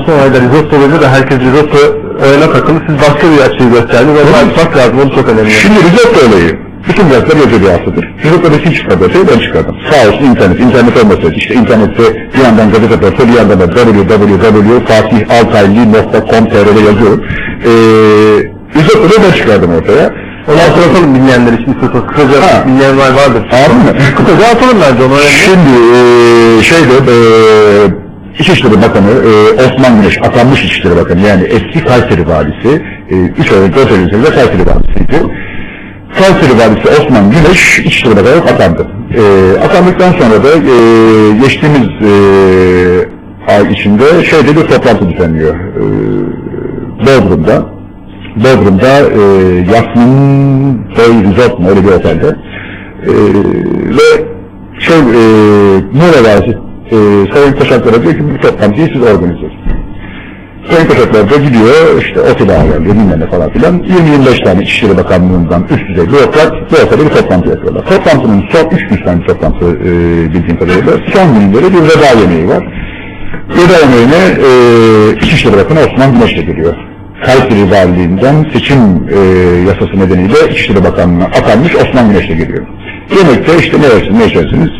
son ayda risotto olunca da herkes risotto öğene takılı. Siz başka bir açıyı gösterdiniz. Onu açmak lazım. O çok önemli. Şimdi risotto olayı bütün gazeteler yazıyor bir haftadır. Risotto'da kim çıkardı? Şey ben çıkardım. Sağ olsun internet. İnternet olmasaydı işte internette bir yandan gazete portal bir yandan da www.fatihaltayli.com.tr'de yazıyorum. Ee, risotto'da ben çıkardım ortaya. Onu hatırlatalım dinleyenler için. Kısaca kısaca Ha. dinleyenler vardır. Anladın mı? Kısaca atalım bence onu. Şimdi eee şeyde eee İçişleri Bakanı eee, Osman Güneş, atanmış İçişleri Bakanı yani eski Kayseri Valisi, eee, üç ay önce 4 ay önce Kayseri Valisi'ydi. Kayseri Valisi Osman Güneş İçişleri Bakanı atandı. Eee atandıktan sonra da eee, geçtiğimiz eee, ay içinde şeyde bir toplantı düzenliyor. Eee Bodrum'da. Bodrum'da eee Yasmin Bey Resort mu öyle bir otelde. Eee ve şey, eee Muğla Valisi eee Sayın Taşaklar'a diyor ki bu toplantıyı siz organize edin. Sayın Taşaklar da gidiyor, işte otele ayarlıyor, bilmem falan filan. 20-25 tane İçişleri Bakanlığı'ndan üst düzey bürokrat bu otelde bir toplantı yapıyorlar. Toplantının son 3 gün toplantı eee bildiğim kadarıyla son günleri bir veda yemeği var. Veda yemeğine eee İçişleri Bakanı Osman Güneş de geliyor. Kayseri Valiliğinden seçim eee yasası nedeniyle İçişleri Bakanlığı'na atanmış Osman Güneş de geliyor. Yemekte işte ne yersiniz ne içersiniz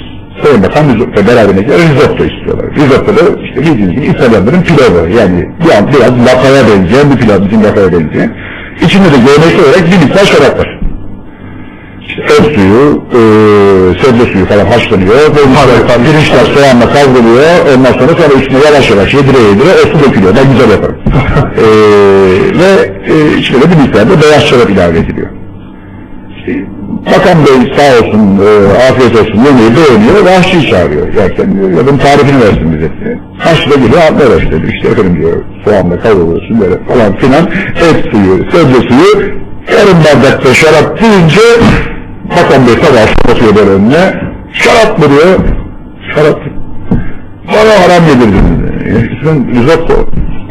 Sayın Bakan risotto istiyorlar. Risotto da işte bildiğiniz gibi İtalyanların pilavı yani bir an biraz lapaya benzeyen bir pilav bizim lapaya benzeyen. İçinde de yemek olarak bir miktar şarap var. İşte et suyu, e, sebze suyu falan haşlanıyor. Pirinçler, pirinçler soğanla kavruluyor. Ondan sonra sonra üstüne yavaş yavaş yedire yedire su dökülüyor. Ben güzel yaparım. e, ve e, içine de bir miktar da beyaz şarap ilave ediliyor. Bakan Bey sağ olsun, e, afiyet olsun yemeği beğeniyor aşçıyı çağırıyor. Yerken diyor, ya bunun tarifini versin bize. Da geliyor, adlar işte, işte efendim diyor, soğanla kavruluyorsun böyle falan filan, et suyu, sebze suyu, yarım bardakta şarap deyince, Bakan Bey tabağı kapatıyor böyle önüne, şarap mı diyor, şarap, bana haram yedirdin, sen risotto,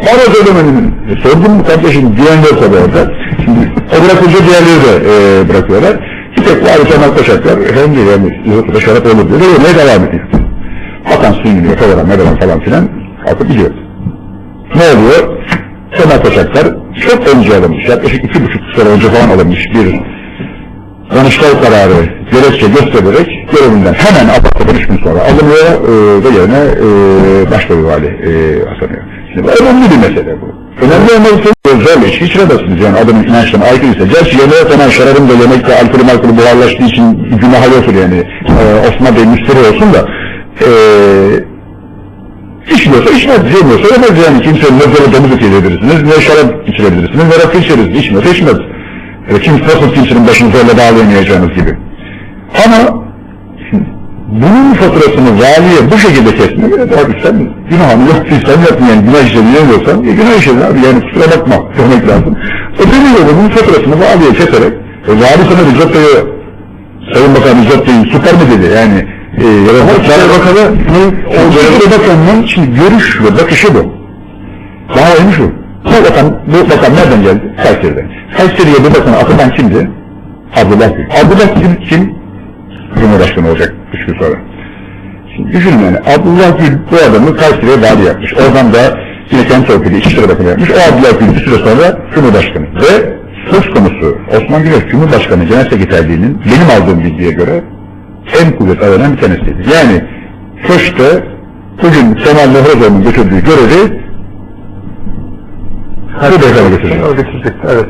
bana söylemedin, e, sordum mu kardeşim, diyen yok orada, şimdi o bırakınca diğerleri de e, bırakıyorlar, tek var Kemal Taşaklar, hem de yani risottoda şarap olur diyor, yemeye devam ediyor. Bakan suyunu falan, medalan falan filan, kalkıp gidiyor. Ne oluyor? Kemal Taşaklar çok önce alınmış, yaklaşık iki buçuk sene önce falan alınmış bir Danıştay kararı gerekçe göstererek görevinden hemen apakta üç gün sonra alınıyor e, ve yerine e, başka bir vali e, atanıyor. Şimdi bu önemli bir mesele bu. Önemli olması özel iş hiç içiremezsiniz yani adamın inançlarına aykırıysa. Gerçi yemeğe konan şarabın da yemekte alkol malkol buharlaştığı için günah yoktur yani. E, Osman Bey müşteri olsun da e, İçmiyorsa içmez, yemiyorsa yemez yani. Kimsenin ne böyle domuz eti yiyebilirsiniz, ne şarap içirebilirsiniz, ne rakı içeriz, içmiyorsa içmez. Yani kim, nasıl kimsenin başını zorla bağlayamayacağınız gibi. Ama bunun faturasını valiye bu şekilde kesmek, evet abi sen günahını yok, sen yapın yani günah işledin yemiyorsan, e, günah işledin abi yani kusura bakma demek lazım. O demiyor bunun faturasını valiye keserek, e, vali sana risottoyu, Sayın Bakan risottoyu süper mi dedi yani, e, ya da Sayın Bakanı, o Sayın Bakan'ın şimdi görüş ve bakışı bu. Daha önemli şu. Bu bakan, bu bakan nereden geldi? Kayseri'den. Kayseri'ye bu bakanı atadan kimdi? Abdullah Gül. Abdullah Gül kim? Cumhurbaşkanı olacak üç gün sonra. Şimdi düşünün yani Abdullah Gül bu adamı Kayseri'ye vali yapmış. Oradan da yine kendi torpili İçişleri Bakanı yapmış. O Abdullah Gül bir süre sonra Cumhurbaşkanı. Ve söz konusu Osman Güneş Cumhurbaşkanı Genel Sekreterliği'nin benim aldığım bilgiye göre en kuvvetli adamlardan bir tanesiydi. Yani Köşk'te bugün Kemal Nehrozoğlu'nun götürdüğü görevi bu götürecek. O getirecek, evet.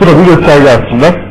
Bu da bir gösterge aslında.